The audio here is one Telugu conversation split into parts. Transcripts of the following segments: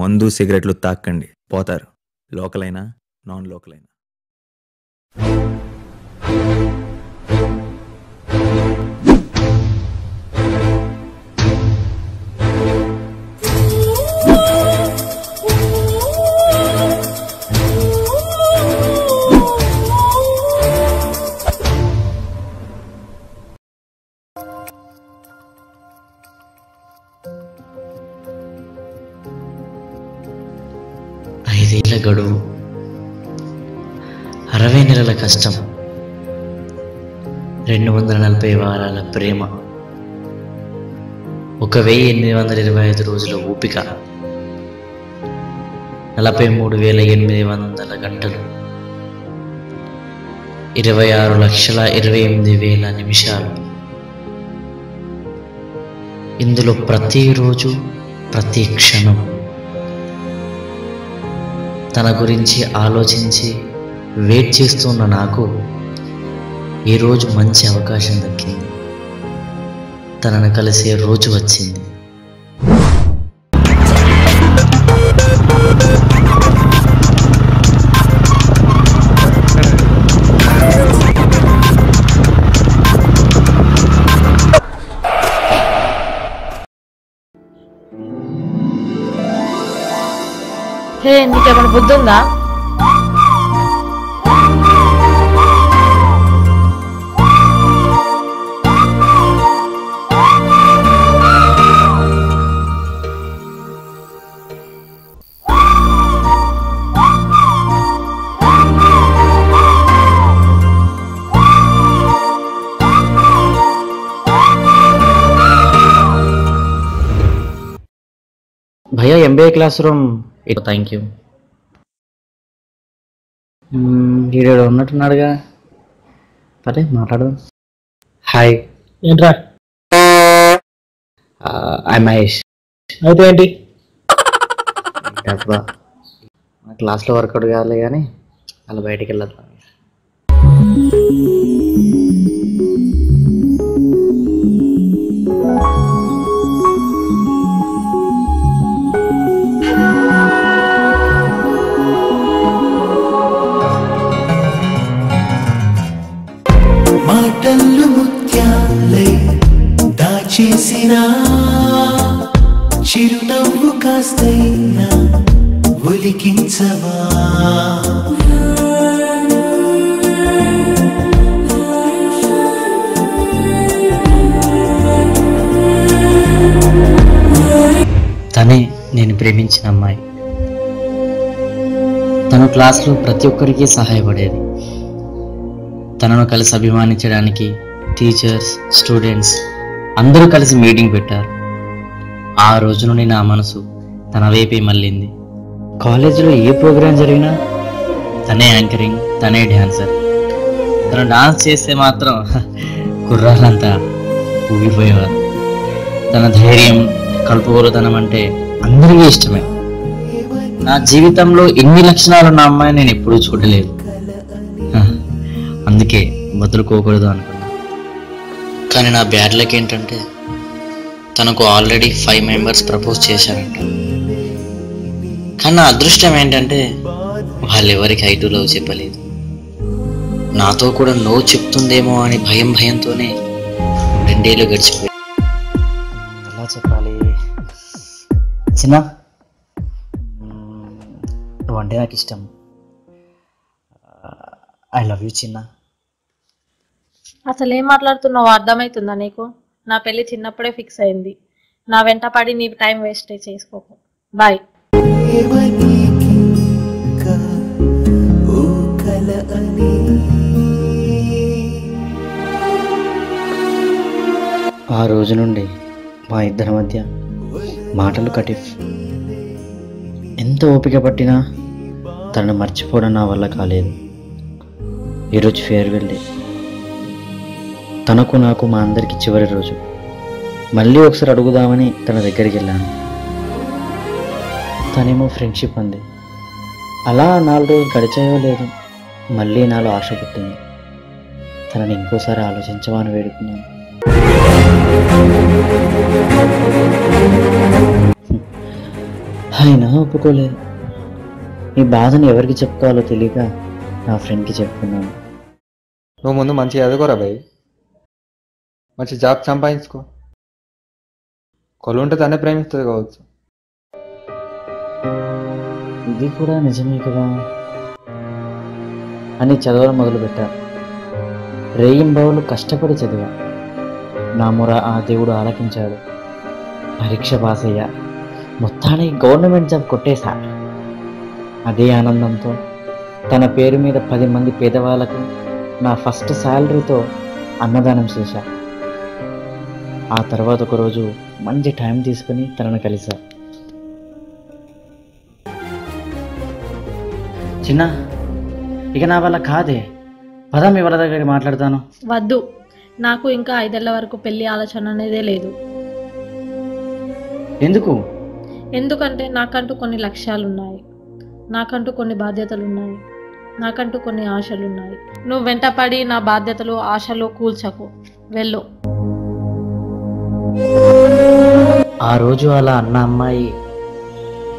మందు సిగరెట్లు తాక్కండి. పోతారు. లోకలైనా నాన్ లోకల్ అరవై నెలల కష్టం. రెండు వందల నలభై వారాల ప్రేమ. ఒక వెయ్యి ఎనిమిది వందల ఇరవై ఐదు రోజుల ఓపిక నలభై మూడు వేల ఎనిమిది వందల గంటలు. ఇరవై ఆరు లక్షల ఇరవై ఎనిమిది వేల నిమిషాలు. ఇందులో ప్రతిరోజు ప్రతి క్షణం. తన గురించి ఆలోచించి వెయిట్ చేస్తున్న నాకు ఈరోజు మంచి అవకాశం దక్కింది. తనను కలిసే రోజు వచ్చింది. హే నీకేమైనా బుద్ధి ఉందా భయ్యా MBA class room thank you వీడు ఉన్నట్టున్నాడుగా. పరే మాట్లాడదాం. హాయ్ ఏంట్రా? ఐ మహేష్. అయితే ఏంటి? డబ్బా మా క్లాస్లో వర్కౌట్ కావాలి కానీ అలా బయటికి వెళ్ళొద్దాం. తను క్లాస్లో ప్రతి ఒక్కరికి సహాయపడేది. తనను కలిసి అభిమానించడానికి టీచర్స్ స్టూడెంట్స్ అందరూ కలిసి మీటింగ్ పెట్టారు. ఆ రోజు నుండి నా మనసు తన వైపే మళ్ళింది. కాలేజీలో ఏ ప్రోగ్రాం జరిగినా తనే యాంకరింగ్ తనే డ్యాన్సర్ తను డాన్స్ చేస్తే మాత్రం కుర్రాలంతా ఊగిపోయేవారు. తన ధైర్యం కలుపుగోలుతనం అంటే అందరికీ ఇష్టమే. నా జీవితంలో ఇన్ని లక్షణాలు ఉన్న అమ్మాయి నేను ఎప్పుడూ చూడలేదు. అందుకే వదులుకోకూడదు అనుకున్నా. కానీ నా బ్యాడ్ లక్ ఏంటంటే తనకు ఆల్రెడీ ఫైవ్ మెంబర్స్ ప్రపోజ్ చేశారంట. కానీ నా అదృష్టం ఏంటంటే వాళ్ళు ఎవరికి ఐ టు లవ్ చెప్పలేదు. నాతో కూడా నో చెప్తుందేమో అని భయం భయంతోనే రెండేళ్ళు గడిచిపోయి ఎలా చెప్పాలి? చిన్న? నువ్వంటే నాకు ఇష్టం. ఐ లవ్ యూ చిన్న. అసలు ఏం మాట్లాడుతున్నావో? అర్థమవుతుందా నీకు? నా పెళ్ళి చిన్నప్పుడే ఫిక్స్ అయింది. నా వెంట పడి నీ టైం వేస్ట్ చేసుకోకు. బాయ్ ఆ రోజు నుండి మా ఇద్దరి మధ్య మాటలు కటిఫ్. ఎంత ఓపిక పట్టినా తనను మర్చిపోవడం నా వల్ల కాలేదు. ఈరోజు ఫేర్వెల్ డే. తనకు నాకు మా అందరికి చివరి రోజు. మళ్ళీ ఒకసారి అడుగుదామని తన దగ్గరికి వెళ్ళాను. తనేమో ఫ్రెండ్షిప్ అంది. అలా నాలుగు రోజులు గడిచాయో లేదు మళ్ళీ నాలో ఆశ పుట్టింది. తనని ఇంకోసారి ఆలోచించమని వేడుకున్నాను. అయినా ఒప్పుకోలేదు. ఈ బాధను ఎవరికి చెప్పుకోవాలో తెలియక నా ఫ్రెండ్కి చెప్పుకున్నాను. నువ్వు ముందు మంచి చదువుకోరా భయ్ మంచి జాబ్ సంపాదించుకో. కొలు ఉంటే తనే ప్రేమిస్తుంది కావచ్చు. ఇది కూడా నిజమే కదా. అని చదవడం మొదలుపెట్టాను రేయింబవులు కష్టపడి చదివా. నా మొర ఆ దేవుడు ఆలకించాడు. పరీక్ష పాస్ అయ్యా మొత్తానికి గవర్నమెంట్ జాబ్ కొట్టేశా. అదే ఆనందంతో తన పేరు మీద పది మంది పేదవాళ్ళకు నా ఫస్ట్ శాలరీతో అన్నదానం చేశా. ఆ తర్వాత ఒకరోజు మంచి టైం తీసుకుని తనను కలిసా చిన్న ఇక నా వల్ల కాదే. పద వాళ్ళ దగ్గర మాట్లాడతాను? వద్దు. నాకు ఇంకా ఐదేళ్ళ వరకు పెళ్ళి ఆలోచన అనేదే లేదు. ఎందుకు? ఎందుకంటే నాకంటూ కొన్ని లక్ష్యాలు ఉన్నాయి నాకంటూ కొన్ని బాధ్యతలు ఉన్నాయి నాకంటూ కొన్ని ఆశలు ఉన్నాయి నువ్వు వెంటపడి నా బాధ్యతలు ఆశలు కూల్చకు. వెళ్ళు. ఆ రోజు అలా అన్న అమ్మాయి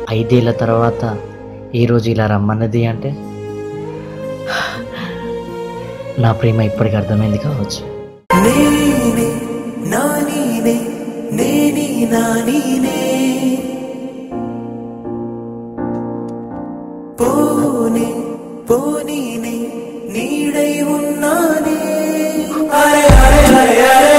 ఐదేళ్ళ తర్వాత ఈ రోజు ఇలా రమ్మన్నది అంటే నా ప్రేమ ఇప్పటికి అర్థమైంది కావచ్చు. నేనే నా నీనే నేనే నా నీనే పోనే పోనీనే నీడై ఉన్నానే. అరే అరే అరే అరే.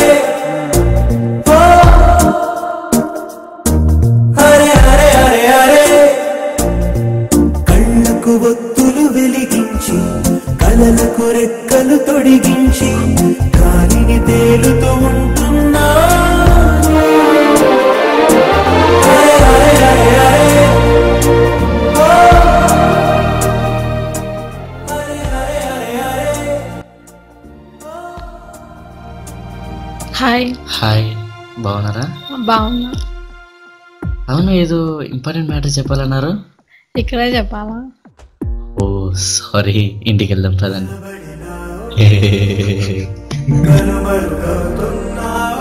అవును ఏదో ఇంపార్టెంట్ మ్యాటర్ చెప్పాలన్నారు? ఇక్కడే చెప్పాలా? ఓ సారీ ఇంటికి వెళ్దాం పదండి.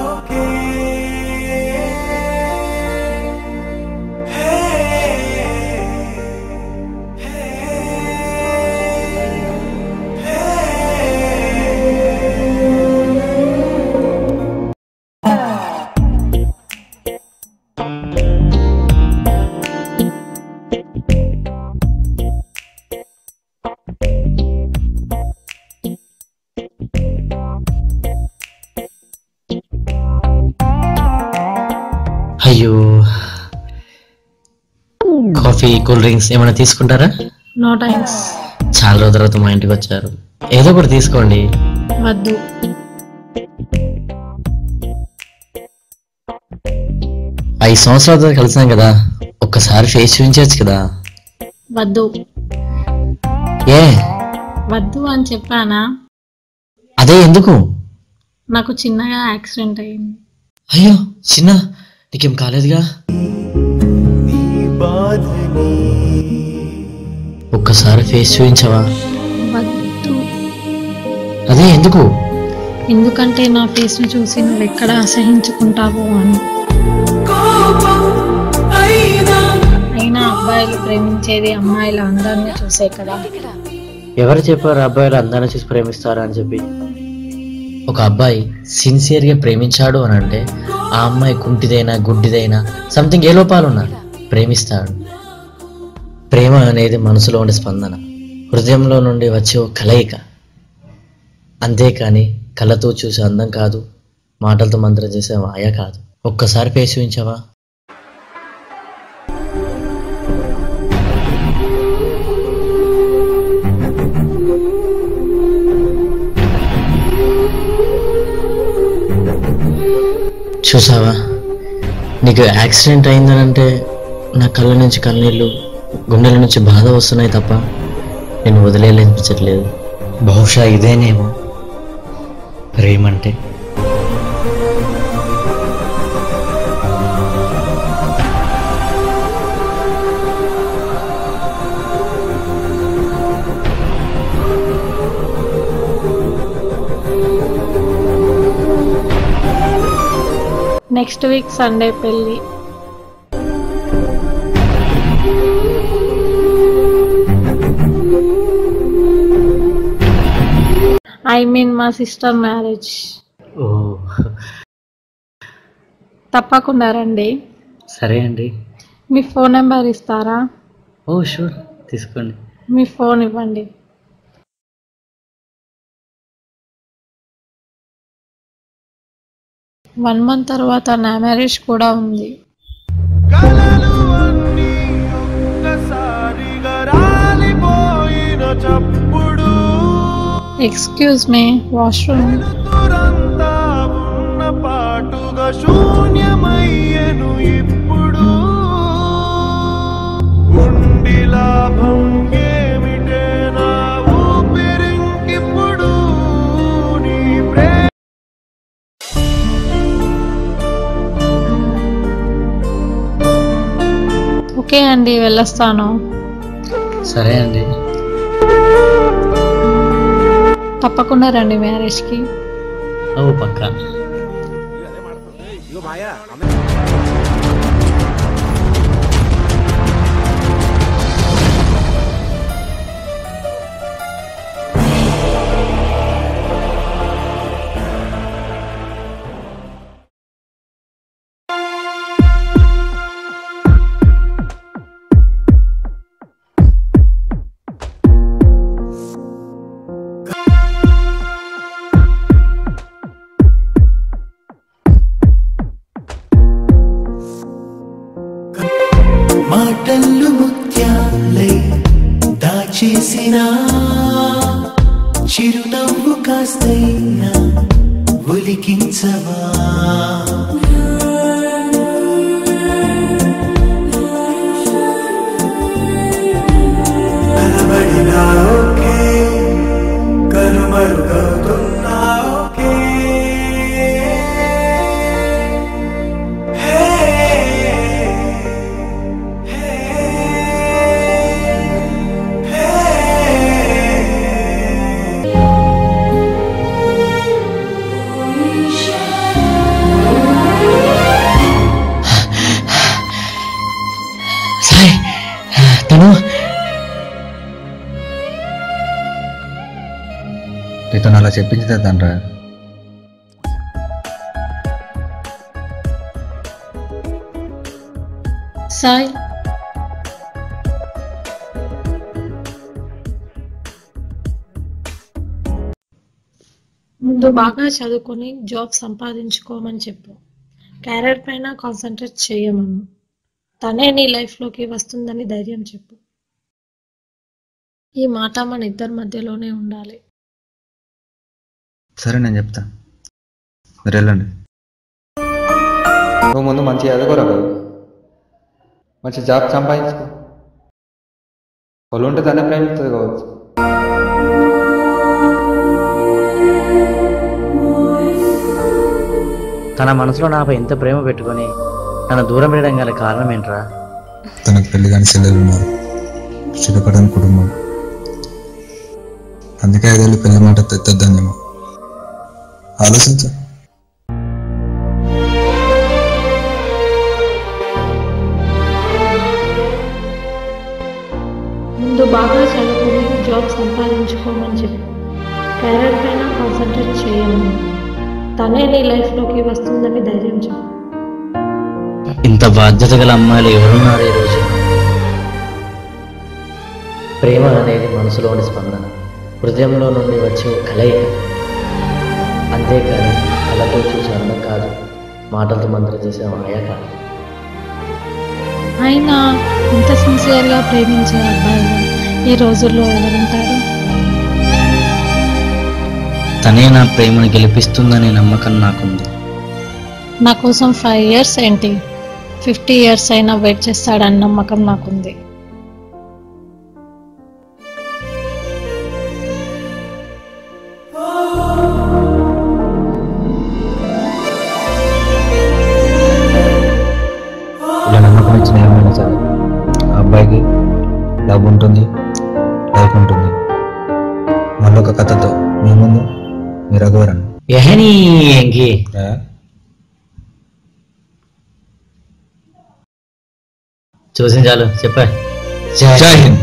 అయ్యో. కాఫీ కూల్ డ్రింక్స్ ఏమైనా తీసుకుంటారా? నో టైమ్స్ చాలా రోజుల తర్వాత మా ఇంటికి వచ్చారు. ఏదో ఒకటి తీసుకోండి. వద్దు. ఐదు సంవత్సరాల తర్వాత కలిసాం కదా. ఒక్కసారి ఫేస్ చూపించవచ్చు కదా. వద్దు. ఏ? వద్దు అని చెప్పానా? అదే ఎందుకు? నాకు చిన్నగా యాక్సిడెంట్ అయింది అయ్యో చిన్న నీకేం కాలేదుగా? ఒక్కసారి ఫేస్ చూపించవా అదే ఎందుకు? ఎందుకంటే నా ఫేస్ను చూసి నువ్వు ఎక్కడ అసహించుకుంటావో అని. అయినా అబ్బాయిలు ప్రేమించేది అమ్మాయిల అందాన్ని చూసే కదా. ఎవరు చెప్పారు అబ్బాయిలు అందాన్ని చూసి ప్రేమిస్తారు అని చెప్పి? ఒక అబ్బాయి సిన్సియర్గా ప్రేమించాడు అని అంటే ఆ అమ్మాయి కుంటిదైనా గుడ్డిదైనా సంథింగ్ ఏ లోపాలున్నా ప్రేమిస్తాడు. ప్రేమ అనేది మనసులో ఉండే స్పందన హృదయంలో నుండి వచ్చే ఒక కలయిక. అంతేకాని కళ్ళతో చూసే అందం కాదు మాటలతో మంత్రం చేసే మాయ కాదు. ఒక్కసారి పేసి ఉంచావా చూసావా? నీకు యాక్సిడెంట్ అయిందనంటే నా కళ్ళ నుంచి కన్నీళ్ళు గుండెల నుంచి బాధ వస్తున్నాయి తప్ప నేను వదిలేయలేనిపించట్లేదు. బహుశా ఇదేనేమో ప్రేమంటే. నెక్స్ట్ వీక్ సండే పెళ్ళి. ఐ మీన్ మా సిస్టర్ మ్యారేజ్. తప్పకుండా రండి. సరే అండి. మీ ఫోన్ నెంబర్ ఇస్తారా? ఓ షూర్. తీసుకోండి. మీ ఫోన్ ఇవ్వండి. వన్ మంత్ తర్వాత నా మ్యారేజ్ కూడా ఉంది. ఎక్స్క్యూజ్ మీ వాష్రూమ్ పాటుగా శూన్యమయ్యను ఇప్పుడు ఓకే అండి వెళ్ళొస్తాను. సరే అండి. తప్పకుండా రండి మ్యారేజ్కి. ఓ పక్క. ఉలికించవా అలా చెప్పించింది తండ్రా. సాయి. ముందు బాగా చదువుకొని జాబ్ సంపాదించుకోమని చెప్పు. క్యారియర్ పైన కాన్సన్ట్రేట్ చేయమను. తనే నీ లైఫ్లోకి వస్తుందని ధైర్యం చెప్పు. ఈ మాట మన ఇద్దరి మధ్యలోనే ఉండాలి. సరే నేను చెప్తా. మీరు వెళ్ళండి. నువ్వు ముందు మంచి చదువుకోరా బాబు. మంచి జాబ్ సంపాదించుకో. వాళ్ళు ఉంటే తనే ప్రేమిస్తుంది కావచ్చు. తన మనసులో నాపై ఎంత ప్రేమ పెట్టుకొని తన దూరం పెట్టడం గల కారణం ఏంట్రా? తనకు పెళ్ళి కాని చెల్లెలు ఉన్నారు. స్థిరపడని కుటుంబం. అందుకే ఐదేళ్ళు పెళ్ళి మాట తెద్దనేమో. ఆలోచించ. ముందు బాగా చదువుకొని జాబ్ సంపాదించుకోమని చెప్పు. క్యారియర్ పైన కాన్సన్ట్రేట్ చేయమను తనే నీ లైఫ్లోకి వస్తుందని ధైర్యం చెప్పు. ఇంత బాధ్యత గల అమ్మాయిలు ఎవరున్నారు ఈ రోజు? ప్రేమ అనేది మనసులోని స్పందన. హృదయంలో నుండి వచ్చే కలయిక. అంతేకాని కళ్ళతో చూసే అందం కాదు. మాటలతో మంత్రం చేసే మాయ కాదు అయినా ఇంత సిన్సియర్గా ప్రేమించే అబ్బాయిలు ఈ రోజుల్లో ఎవరుంటారు తనే నా ప్రేమను గెలిపిస్తుందనే నమ్మకం నాకుంది. నా కోసం ఫైవ్ ఇయర్స్ ఏంటి? ఫిఫ్టీ ఇయర్స్ అయినా వెయిట్ చేస్తాడని నమ్మకం నాకుంది. ఒక కథతో మీ ముందు మీరు రఘువరన్ ఎహని ఎంకి చూసింది చాలు చెప్పా జై హింద్